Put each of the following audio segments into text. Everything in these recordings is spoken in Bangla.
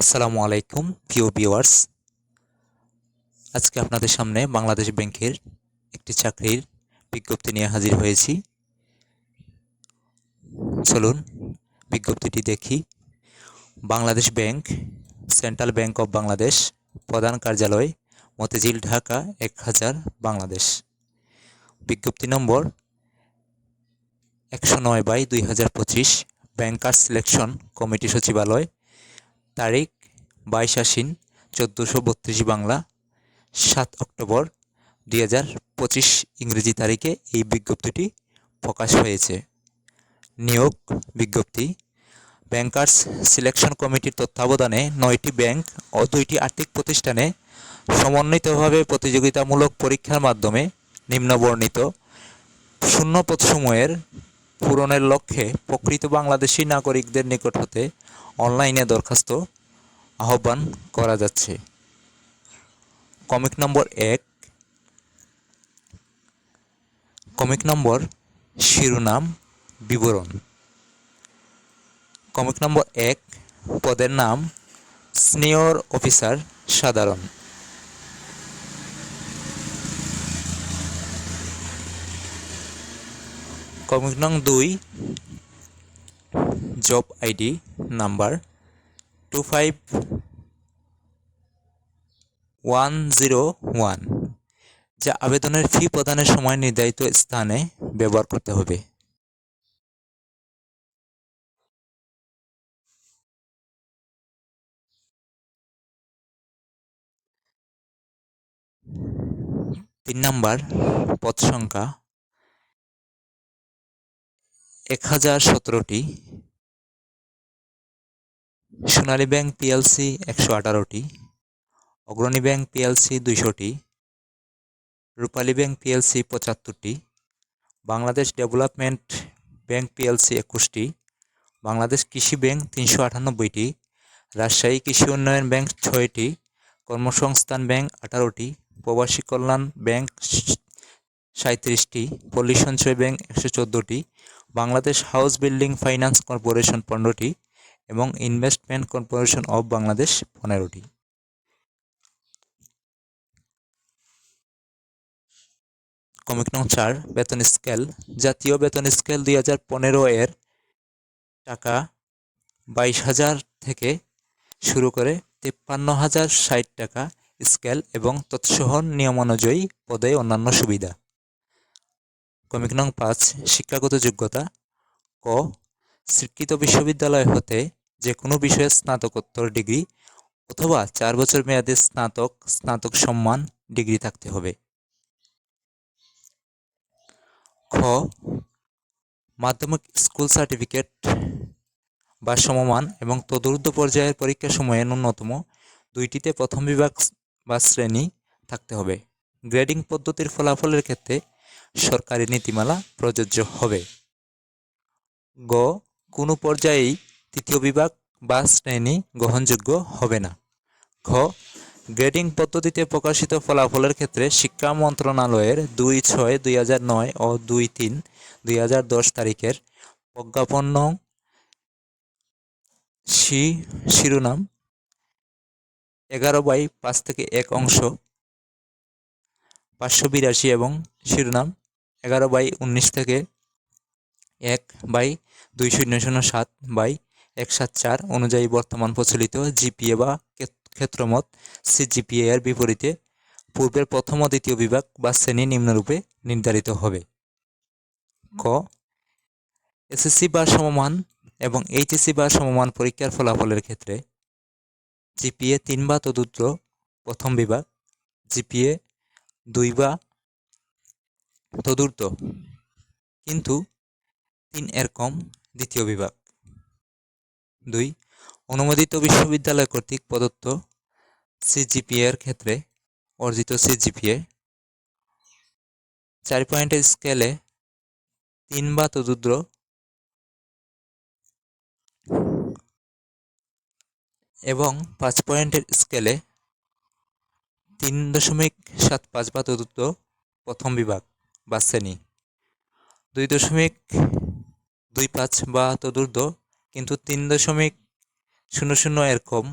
আসসালামু আলাইকুম, প্রিয় ভিউয়ার্স। আজকে আপনাদের সামনে বাংলাদেশ ব্যাংকের একটি চাকরির বিজ্ঞপ্তি নিয়ে হাজির হয়েছি। চলুন বিজ্ঞপ্তিটি দেখি। Bangladesh bank, central bank of Bangladesh, প্রধান কার্যালয়, মতিঝিল, ঢাকা, এক হাজার বাংলাদেশ। বিজ্ঞপ্তি নম্বর একশো নয় বাই দুই হাজার পঁচিশ ব্যাংকার সিলেকশন কমিটি সচিবালয় তারিখ, বাইশ আশ্বিন, চোদ্দোশো বত্রিশ বাংলা, সাত অক্টোবর দুই হাজার পঁচিশ ইংরেজি তারিখে এই বিজ্ঞপ্তিটি প্রকাশ হয়েছে। নিয়োগ বিজ্ঞপ্তি, ব্যাংকার্স সিলেকশন কমিটির তত্ত্বাবধানে নয়টি ব্যাংক ও দুইটি আর্থিক প্রতিষ্ঠানে সমন্বিতভাবে প্রতিযোগিতামূলক পরীক্ষার মাধ্যমে নিম্নবর্ণিত শূন্য পদসমূহের পূরণের লক্ষ্যে প্রকৃত বাংলাদেশি নাগরিকদের নিকট হতে অনলাইনে দরখাস্ত আহ্বান করা যাচ্ছে। কমিক নম্বর এক, কমিক নম্বর শিরোনাম, বিবরণ। কমিক নম্বর এক, পদের নাম, সিনিয়র অফিসার সাধারণ। কমিক নং দুই job ID number two five one zero one যা আবেদনের ফি প্রদানের সময় নির্ধারিত স্থানে ব্যবহার করতে হবে। তিন নাম্বার, পদ সংখ্যা এক হাজার সতেরোটি, সোনালী ব্যাংক পিএলসি একশো আঠারোটি, অগ্রণী ব্যাংক পিএলসি দুইশোটি, রূপালী ব্যাংক পিএলসি পঁচাত্তরটি, বাংলাদেশ ডেভেলপমেন্ট ব্যাংক পিএলসি একুশটি, বাংলাদেশ কৃষি ব্যাংক তিনশো আটানব্বইটি, রাজশাহী কৃষি উন্নয়ন ব্যাংক ছয়টি, কর্মসংস্থান ব্যাংক আঠারোটি, প্রবাসী কল্যাণ ব্যাংক সাঁত্রিশটি পল্লী সঞ্চয় ব্যাংক একশো চোদ্দোটি Bangladesh house building finance corporation পনেরোটি এবং ইনভেস্টমেন্ট কর্পোরেশন অব বাংলাদেশ পনেরোটি। কমিক নং চার, বেতন স্কেল। জাতীয় বেতন স্কেল দুই হাজার পনেরো এর টাকা বাইশ হাজার থেকে শুরু করে তিপ্পান্ন হাজার ষাট টাকা স্কেল এবং তৎসহ নিয়ম অনুযায়ী পদে অন্যান্য সুবিধা। কমিক নং পাঁচ, শিক্ষাগত যোগ্যতা। ক, স্বীকৃত বিশ্ববিদ্যালয় হতে যে কোনো বিষয়ে স্নাতকোত্তর ডিগ্রি অথবা চার বছর মেয়াদে স্নাতক স্নাতক সম্মান ডিগ্রি থাকতে হবে। খ, মাধ্যমিক স্কুল সার্টিফিকেট বা সমমান এবং তদূর্ধ্ব পর্যায়ের পরীক্ষাসমূহে ন্যূনতম দুইটিতে প্রথম বিভাগ বা শ্রেণি থাকতে হবে। গ্রেডিং পদ্ধতির ফলাফলের ক্ষেত্রে সরকারি নীতিমালা প্রযোজ্য হবে। গ, কোনো পর্যায়েই তৃতীয় বিভাগ বা শ্রেণি গ্রহণযোগ্য হবে না। খ গ্রেডিং পদ্ধতিতে প্রকাশিত ফলাফলের ক্ষেত্রে শিক্ষা মন্ত্রণালয়ের দুই ছয় দুই হাজার নয় ও দুই তিন দুই হাজার দশ তারিখের প্রজ্ঞাপন শি শিরোনাম এগারো বাই পাঁচ থেকে এক অংশ, পাঁচশো বিরাশি এবং শিরোনাম এগারো বাই উনিশ থেকে এক বাই দুই শূন্য শূন্য সাত বাই এক সাত চার অনুযায়ী বর্তমান প্রচলিত জিপিএ বা ক্ষেত্রমত সিজিপিএ এর বিপরীতে পূর্বের প্রথম ও দ্বিতীয় বিভাগ বা শ্রেণি নিম্নরূপে নির্ধারিত হবে। ক, এসএসসি বা সমমান এবং এইচএসসি বা সমমান পরীক্ষার ফলাফলের ক্ষেত্রে জিপিএ তিন বা তদুত্র প্রথম বিভাগ, জিপিএ দুই বা তদূর্ত কিন্তু তিন এর কম দ্বিতীয় বিভাগ। দুই, অনুমোদিত বিশ্ববিদ্যালয় কর্তৃক প্রদত্ত সিজিপিএ এর ক্ষেত্রে অর্জিত সিজিপিএ। চার পয়েন্টের স্কেলে তিন বা তদুদ্র এবং পাঁচ পয়েন্টের স্কেলে তিন দশমিক সাত পাঁচ বা তদুত্র প্রথম বিভাগ। বা শ্রেণি দুই দশমিক দুই পাঁচ বা তদুর্ধ কিন্তু তিন দশমিক শূন্য শূন্য এর কম।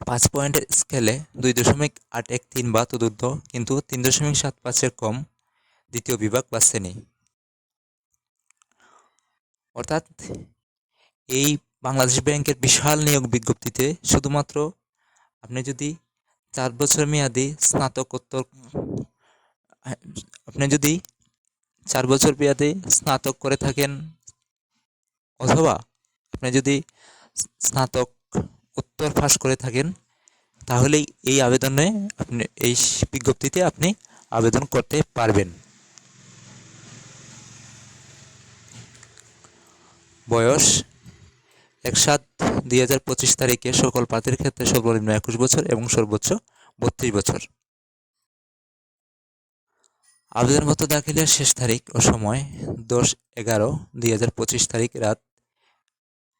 পাঁচ পয়েন্ট স্কেলে দুই দশমিক আট এক তিন বা তদুর্ধ কিন্তু তিন দশমিক সাত পাঁচের কম। দ্বিতীয় বিভাগ বা শ্রেণি অর্থাৎ এই বাংলাদেশ ব্যাংকের বিশাল নিয়োগ বিজ্ঞপ্তিতে শুধুমাত্র আপনি যদি চার বছর মেয়াদি স্নাতকোত্তর, আপনি যদি চার বছর মেয়াদি স্নাতক করে থাকেন অথবা আপনি যদি স্নাতক উত্তর ফাঁস করে থাকেন, তাহলেই এই আবেদনে আপনি, এই বিজ্ঞপ্তিতে আপনি আবেদন করতে পারবেন। বয়স এক সাত দুই হাজার পঁচিশ তারিখে সকল প্রার্থীর ক্ষেত্রে সর্বনিম্ন একুশ বছর এবং সর্বোচ্চ বত্রিশ বছর। আবেদনপত্র দাখিলের শেষ তারিখ ও সময় দশ এগারো দুই হাজার পঁচিশ তারিখ রাত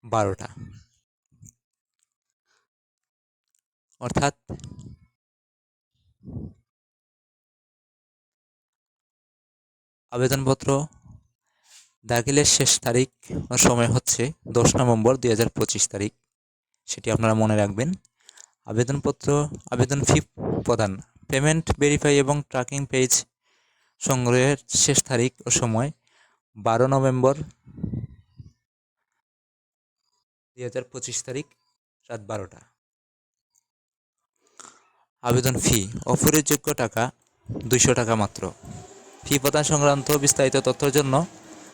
বারোটা। অর্থাৎ আবেদনপত্র দাখিলের শেষ তারিখ সময় হচ্ছে দশ নভেম্বর দুই হাজার পঁচিশ তারিখ। সেটি আপনারা মনে রাখবেন। আবেদনপত্র, আবেদন ফি প্রদান পেমেন্ট ভেরিফাই এবং ট্র্যাকিং পেজ সংগ্রহের শেষ তারিখ ও সময় বারো নভেম্বর দুই হাজার পঁচিশ তারিখ, রাত বারোটা। আবেদন ফি অপরিযোগ্য টাকা দুইশো টাকা মাত্র। ফি প্রদান সংক্রান্ত বিস্তারিত তথ্যের জন্য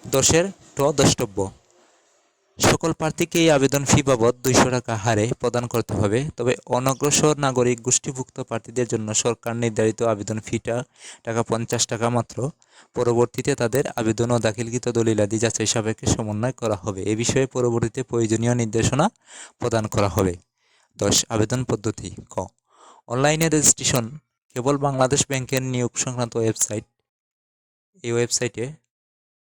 দশের ট দ্রষ্টব্য সকল প্রার্থীকে এই আবেদন ফি বাবদ দুইশো টাকা হারে প্রদান করতে হবে। তবে অনগ্রসর নাগরিক, গোষ্ঠীভুক্ত প্রার্থীদের জন্য সরকার নির্ধারিত আবেদন ফিটা টাকা পঞ্চাশ টাকা মাত্র। পরবর্তীতে তাদের আবেদন ও দাখিলকৃত দলিলাদি যাচাই সাপেক্ষে সমন্বয় করা হবে। এ বিষয়ে পরবর্তীতে প্রয়োজনীয় নির্দেশনা প্রদান করা হবে। দশ, আবেদন পদ্ধতি ক। অনলাইনে রেজিস্ট্রেশন কেবল বাংলাদেশ ব্যাংকের নিয়োগ সংক্রান্ত ওয়েবসাইট, এই ওয়েবসাইটে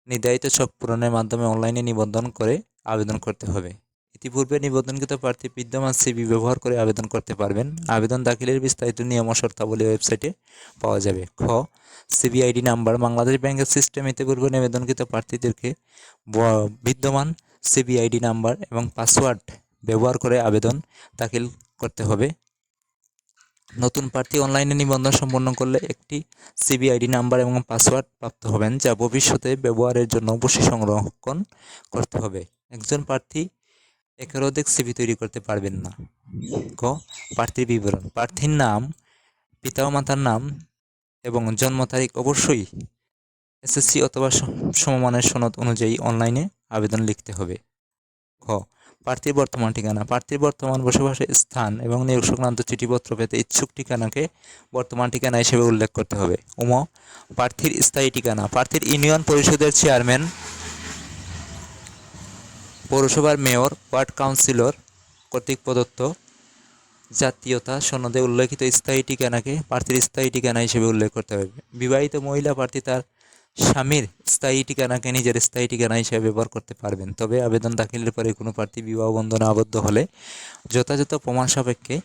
নির্ধারিত ছক পূরণের মাধ্যমে অনলাইনে নিবন্ধন করে আবেদন করতে হবে। ইতিপূর্বে নিবন্ধনকৃত প্রার্থী বিদ্যমান সিবি ব্যবহার করে আবেদন করতে পারবেন। আবেদন দাখিলের বিস্তারিত নিয়ম ও শর্তাবলী ওয়েবসাইটে পাওয়া যাবে। খ সিবিআইডি নাম্বার বাংলাদেশ ব্যাংকের সিস্টেম ইতিপূর্বে নিবেদনকৃত প্রার্থীদেরকে বিদ্যমান সিবিআইডি নাম্বার এবং পাসওয়ার্ড ব্যবহার করে আবেদন দাখিল করতে হবে। নতুন প্রার্থী অনলাইনে নিবন্ধন সম্পন্ন করলে একটি সিবিআইডি নাম্বার এবং পাসওয়ার্ড প্রাপ্ত হবেন, যা ভবিষ্যতে ব্যবহারের জন্য অবশ্যই সংরক্ষণ করতে হবে। একজন প্রার্থী একের অধিক সিবি তৈরি করতে পারবেন না। ক, প্রার্থীর বিবরণ। প্রার্থীর নাম, পিতা ও মাতার নাম এবং জন্ম তারিখ অবশ্যই এসএসসি অথবা সমমানের সনদ অনুযায়ী অনলাইনে আবেদন লিখতে হবে। খ প্রার্থীর বর্তমান ঠিকানা। প্রার্থীর বর্তমান বসবাসের স্থান এবং নিয়োগ সংক্রান্ত চিঠিপত্র পেতে ইচ্ছুক ঠিকানাকে বর্তমান ঠিকানা হিসেবে উল্লেখ করতে হবে। উম প্রার্থীর স্থায়ী ঠিকানা। প্রার্থীর ইউনিয়ন পরিষদের চেয়ারম্যান, পৌরসভার মেয়র, ওয়ার্ড কাউন্সিলর কর্তৃক প্রদত্ত জাতীয়তা সনদে উল্লেখিত স্থায়ী ঠিকানাকে প্রার্থীর স্থায়ী ঠিকানা হিসেবে উল্লেখ করতে হবে। বিবাহিত মহিলা প্রার্থী তার স্বামীর স্থায়ী ঠিকানাকে নিজের স্থায়ী ঠিকানা হিসেবে ব্যবহার করতে পারবেন। তবে আবেদন দাখিলের পরে কোনো প্রার্থী বিবাহ বন্ধনে আবদ্ধ হলে যথাযথ প্রমাণ সাপেক্ষে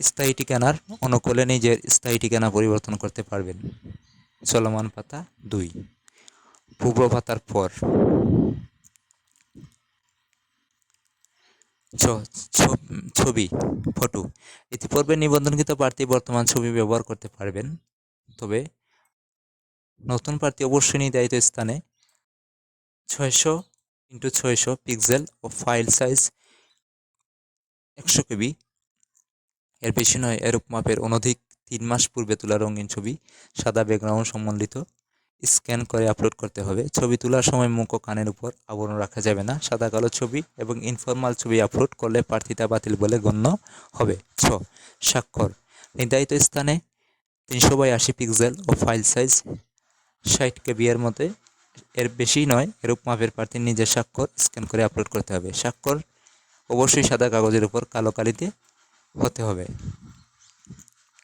স্থায়ী ঠিকানার অনুকূলে নিজের স্থায়ী ঠিকানা পরিবর্তন করতে পারবেন। চলমান পাতা দুই। পূর্ব পাতার পর ছবি, ফটো। ইতিপূর্বে নিবন্ধনকৃত প্রার্থী বর্তমান ছবি ব্যবহার করতে পারবেন। তবে নতুন প্রার্থী অবশ্যই নির্ধারিত স্থানে। ছয়শো ইন্টু ছয়শো পিক্সেল ও ফাইল সাইজ একশো কেবি। এর বেশি নয়, এরূপ মাপের অনধিক তিন মাস পূর্বে তোলা রঙিন ছবি, সাদা ব্যাকগ্রাউন্ড সম্বলিত স্ক্যান করে আপলোড করতে হবে। ছবি তোলার সময় মুখ ও কানের উপর আবরণ রাখা যাবে না। সাদা কালো ছবি এবং ইনফরমাল ছবি আপলোড করলে প্রার্থিতা বাতিল বলে গণ্য হবে। ছ, স্বাক্ষর। নির্ধারিত স্থানে তিনশো বাই আশি পিক্সেল ও ফাইল সাইজ ষাট কেবিয়ার মধ্যে এর বেশি নয়, এরূপ মাপের প্রার্থী নিজের স্বাক্ষর স্ক্যান করে আপলোড করতে হবে। স্বাক্ষর অবশ্যই সাদা কাগজের উপর কালো কালিতে হতে হবে।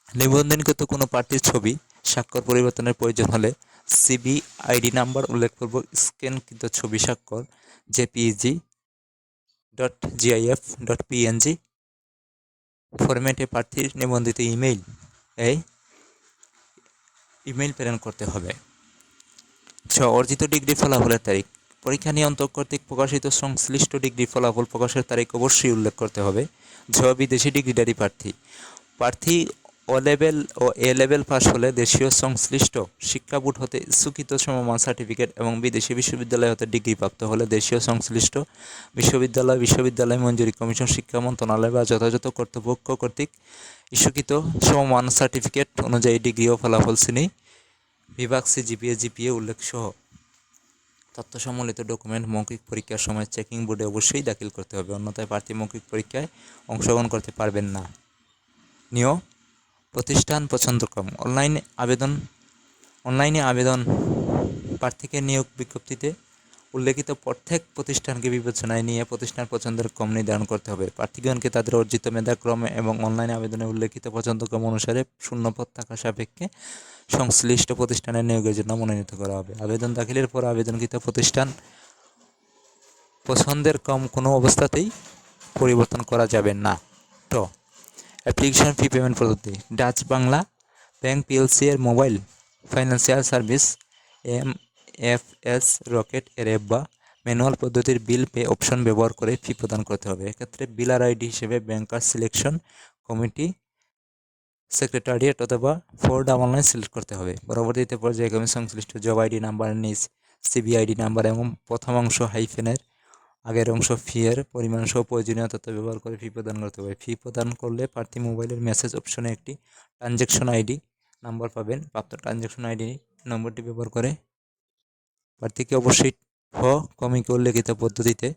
নিবন্ধনকৃত কোনো প্রার্থীর ছবি স্বাক্ষর পরিবর্তনের প্রয়োজন হলে সিবি আইডি নাম্বার উল্লেখপূর্বক স্ক্যানকৃত ছবি স্বাক্ষর JPEG dot GIF dot PNG ফরম্যাটে প্রার্থীর নিবন্ধিত ইমেইল এই ইমেইল প্রেরণ করতে হবে। ছ অর্জিত ডিগ্রি ফলাফলের তারিখ। পরীক্ষা নিয়ন্ত্রক কর্তৃক প্রকাশিত সংশ্লিষ্ট ডিগ্রি ফলাফল প্রকাশের তারিখ অবশ্যই উল্লেখ করতে হবে। ঝ বিদেশি ডিগ্রিধারী প্রার্থী। প্রার্থী ও লেভেল ও এ লেভেল পাস হলে দেশীয় সংশ্লিষ্ট শিক্ষা বোর্ড হতে স্বীকৃত সমমান সার্টিফিকেট এবং বিদেশি বিশ্ববিদ্যালয় হতে ডিগ্রি প্রাপ্ত হলে দেশীয় সংশ্লিষ্ট বিশ্ববিদ্যালয় বিশ্ববিদ্যালয় মঞ্জুরি কমিশন, শিক্ষা মন্ত্রণালয় বা যথাযথ কর্তৃপক্ষ কর্তৃক ইস্যুকৃত সমমান সার্টিফিকেট অনুযায়ী ডিগ্রি ও ফলাফল শ্রেণি বিভাগ সিজিপিএ জিপিএ উল্লেখ সহ তথ্য সম্বলিত ডকুমেন্ট মৌখিক পরীক্ষার সময় চেকিং বোর্ডে অবশ্যই দাখিল করতে হবে, অন্যথায় প্রার্থী মৌখিক পরীক্ষায় অংশগ্রহণ করতে পারবেন না। নিয় প্রতিষ্ঠান পছন্দক্রম। অনলাইনে আবেদন অনলাইনে আবেদন প্রার্থীকে নিয়োগ বিজ্ঞপ্তিতে উল্লেখিত প্রত্যেক প্রতিষ্ঠানকে বিবেচনায় নিয়ে প্রতিষ্ঠান পছন্দের ক্রম নির্ধারণ করতে হবে। প্রার্থীগণকে তাদের অর্জিত মেধাক্রমে এবং অনলাইন আবেদনে উল্লেখিত পছন্দক্রম অনুসারে শূন্যপদ থাকা সাপেক্ষে সংশ্লিষ্ট প্রতিষ্ঠানের নিয়োগের জন্য মনোনীত করা হবে। আবেদন দাখিলের পর আবেদনকৃত প্রতিষ্ঠান পছন্দের ক্রম কোনো অবস্থাতেই পরিবর্তন করা যাবে না। ট। অ্যাপ্লিকেশন ফি পেমেন্ট পদ্ধতি। ডাচ বাংলা ব্যাংক পিএলসি এর mobile financial service M F S Rocket app বা ম্যানুয়াল পদ্ধতির বিল পে অপশন ব্যবহার করে ফি প্রদান করতে হবে। এক্ষেত্রে বিলার আইডি হিসেবে ব্যাংকার সিলেকশন কমিটি সেক্রেটারিয়েট অথবা ফোর ডাবল নাইন সিলেক্ট করতে হবে। পরবর্তীতে পর্যায়ক্রমে সংশ্লিষ্ট জব আইডি নাম্বার নিজ সিবিআইডি নাম্বার এবং প্রথম অংশ হাইফেনের আগের অংশ ফি এর পরিমাণ সহ প্রয়োজনীয় তথ্য ব্যবহার করে ফি প্রদান করতে হবে। ফি প্রদান করলে প্রার্থী মোবাইলের মেসেজ অপশনে একটি ট্রানজ্যাকশন আইডি নাম্বার পাবেন। প্রাপ্ত ট্রানজ্যাকশন আইডি নম্বরটি ব্যবহার করে প্রার্থীকে অবশ্যই হ কমিকে উল্লেখিত পদ্ধতিতে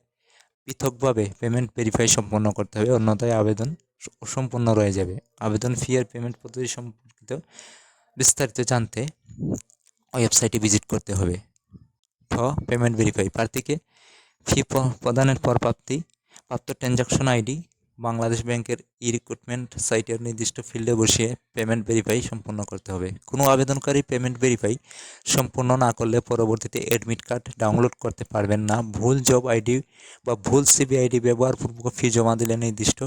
পৃথকভাবে পেমেন্ট ভেরিফাই সম্পন্ন করতে হবে। অন্যথায় আবেদন অসম্পূর্ণ রয়ে যাবে। আবেদন ফি আর পেমেন্ট পদ্ধতি সম্পর্কিত বিস্তারিত জানতে ওয়েবসাইটে ভিজিট করতে হবে। ঠ পেমেন্ট ভেরিফাই প্রার্থীকে ফি প্রদানের পর প্রাপ্তি প্রাপ্ত ট্রানজাকশন আইডি বাংলাদেশ ব্যাংকের ই রিক্রুটমেন্ট সাইটের নির্দিষ্ট ফিল্ডে বসিয়ে পেমেন্ট ভেরিফাই সম্পন্ন করতে হবে। কোনো আবেদনকারী পেমেন্ট ভেরিফাই সম্পূর্ণ না করলে পরবর্তীতে অ্যাডমিট কার্ড ডাউনলোড করতে পারবেন না। ভুল জব আইডি বা ভুল সিবি আইডি ব্যবহারপূর্বক ফি জমা দিলে নির্দিষ্ট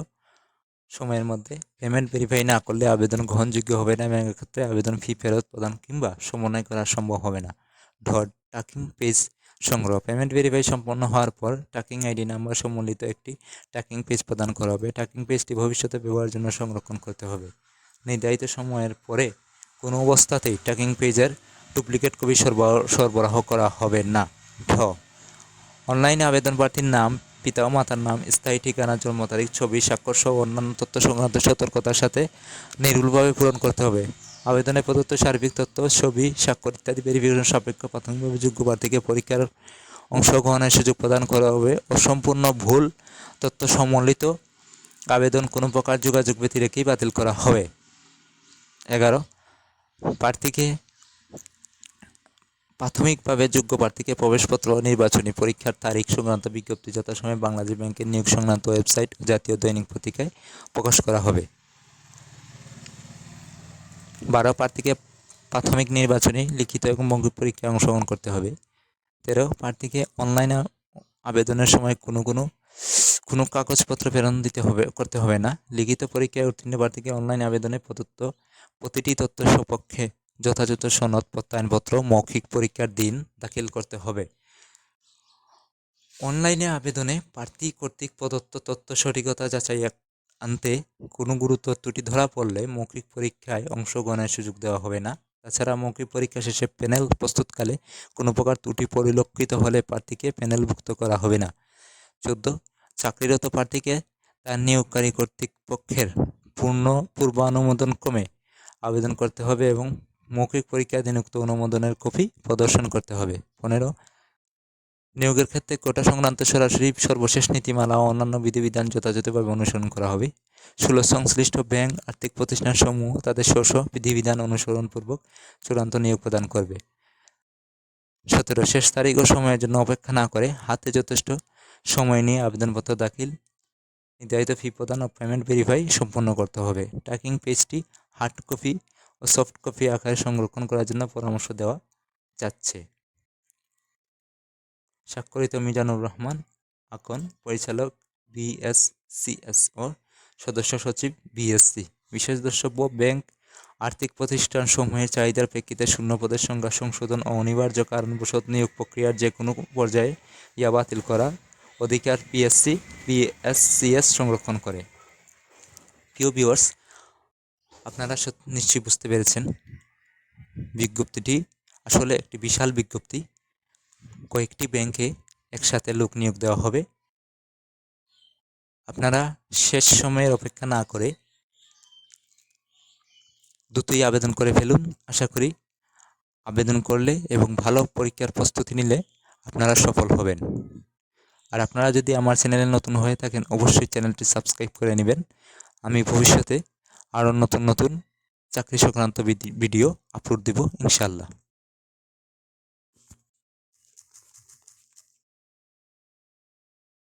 সময়ের মধ্যে পেমেন্ট ভেরিফাই না করলে আবেদন গ্রহণযোগ্য হবে না। এবং এক্ষেত্রে আবেদন ফি ফেরত প্রদান কিংবা সমন্বয় করা সম্ভব হবে না। ডট টাকিং পেজ সংগ্রহ। পেমেন্ট ভেরিফাই সম্পন্ন হওয়ার পর ট্র্যাকিং আইডি নাম্বার সম্বলিত একটি ট্র্যাকিং পেজ প্রদান করা হবে। ট্র্যাকিং পেজটি ভবিষ্যতে ব্যবহারের জন্য সংরক্ষণ করতে হবে। নির্ধারিত সময়ের পরে কোনো অবস্থাতেই ট্র্যাকিং পেজের ডুপ্লিকেট কপি সরবরাহ করা হবে না। ঢ। অনলাইনে আবেদন প্রার্থীর নাম, পিতা মাতার নাম, স্থায়ী ঠিকানা, জন্ম তারিখ, ছবি, স্বাক্ষর সহ অন্যান্য তথ্য সংক্রান্ত সতর্কতার সাথে নির্ভুলভাবে পূরণ করতে হবে। আবেদনে প্রদত্ত সার্বিক তথ্য, ছবি, স্বাক্ষর ইত্যাদি ভেরিফিকেশন সাপেক্ষ প্রাথমিকভাবে যোগ্য প্রার্থীকে পরীক্ষার অংশগ্রহণের সুযোগ প্রদান করা হবে অসম্পূর্ণ ভুল তথ্য সম্বলিত আবেদন কোনো প্রকার যোগাযোগ ব্যতি রেখেই বাতিল করা হবে। এগারো, প্রার্থীকে প্রাথমিকভাবে যোগ্য প্রার্থীকে প্রবেশপত্র নির্বাচনী পরীক্ষার তারিখ সংক্রান্ত বিজ্ঞপ্তি যথাসময়ে বাংলাদেশ ব্যাংকের নিয়োগ সংক্রান্ত ওয়েবসাইট জাতীয় দৈনিক পত্রিকায় প্রকাশ করা হবে। বারো প্রার্থীকে প্রাথমিক নির্বাচনে লিখিত এবং মৌখিক পরীক্ষায় অংশগ্রহণ করতে হবে। তেরো প্রার্থীকে অনলাইনে আবেদনের সময় কোনো কোনো কোনো কাগজপত্র প্রেরণ দিতে হবে, করতে হবে না। লিখিত পরীক্ষায় উত্তীর্ণ প্রার্থীকে অনলাইন আবেদনে প্রদত্ত প্রতিটি তথ্য সপক্ষে যথাযথ সনদ, প্রত্যয়নপত্র, মৌখিক পরীক্ষার দিন দাখিল করতে হবে। অনলাইনে আবেদনে প্রার্থী কর্তৃক প্রদত্ত তথ্য সঠিকতা যাচাই আনতে কোনো গুরুত্ব ত্রুটি ধরা পড়লে মৌখিক পরীক্ষায় অংশগ্রহণের সুযোগ দেওয়া হবে না। তাছাড়া মৌখিক পরীক্ষা শেষে প্যানেল প্রস্তুতকালে কোনো প্রকার ত্রুটি পরিলক্ষিত হলে প্রার্থীকে প্যানেলভুক্ত করা হবে না। চোদ্দ, চাকরিরত প্রার্থীকে তার নিয়োগকারী কর্তৃপক্ষের পূর্ণ পূর্বানুমোদন ক্রমে আবেদন করতে হবে এবং মৌখিক পরীক্ষায় দিনুক্ত অনুমোদনের কপি প্রদর্শন করতে হবে। পনেরো নিয়োগের ক্ষেত্রে কোটা সংক্রান্ত সরাসরি সর্বশেষ নীতিমালা ও অন্যান্য বিধিবিধান যথাযথভাবে অনুসরণ করা হবে। ষোলো সংশ্লিষ্ট ব্যাংক, আর্থিক প্রতিষ্ঠান সমূহ তাদের স্ব বিধিবিধান অনুসরণপূর্বক চূড়ান্ত নিয়োগ প্রদান করবে। সতেরো শেষ তারিখ ও সময়ের জন্য অপেক্ষা না করে হাতে যথেষ্ট সময় নিয়ে আবেদনপত্র দাখিল, নির্ধারিত ফি প্রদান ও পেমেন্ট ভেরিফাই সম্পন্ন করতে হবে। ট্র্যাকিং পেজটি হার্ড কপি ও সফট কপি আকারে সংরক্ষণ করার জন্য পরামর্শ দেওয়া যাচ্ছে। স্বাক্ষরিত মিজানুর রহমান আকন পরিচালক বিএসসিএস ও সদস্য সচিব বিএসসি। বিশেষ দ্রষ্টব্য ব্যাংক আর্থিক প্রতিষ্ঠান সমূহের চাহিদার প্রেক্ষিতে শূন্য পদের সংখ্যা সংশোধন ও অনিবার্য কারণবশত নিয়োগ প্রক্রিয়ার যে কোনো পর্যায়ে ইয়া বাতিল করা অধিকার পিএসসি পিএসসিএস সংরক্ষণ করে। প্রিয় ভিউয়ার্স, আপনারা নিশ্চয়ই বুঝতে পেরেছেন। বিজ্ঞপ্তিটি আসলে একটি বিশাল বিজ্ঞপ্তি। কয়েকটি ব্যাংকে একসাথে লোক নিয়োগ দেওয়া হবে। আপনারা শেষ সময়ের অপেক্ষা না করে দ্রুতই আবেদন করে ফেলুন, আশা করি। আবেদন করলে এবং ভালো পরীক্ষার প্রস্তুতি নিলে আপনারা সফল হবেন। আর আপনারা যদি আমার চ্যানেলে নতুন হয়ে থাকেন, অবশ্যই চ্যানেলটি সাবস্ক্রাইব করে নেবেন। আমি ভবিষ্যতে আরও নতুন নতুন চাকরি সংক্রান্ত ভিডিও আপলোড দেব ইনশাল্লাহ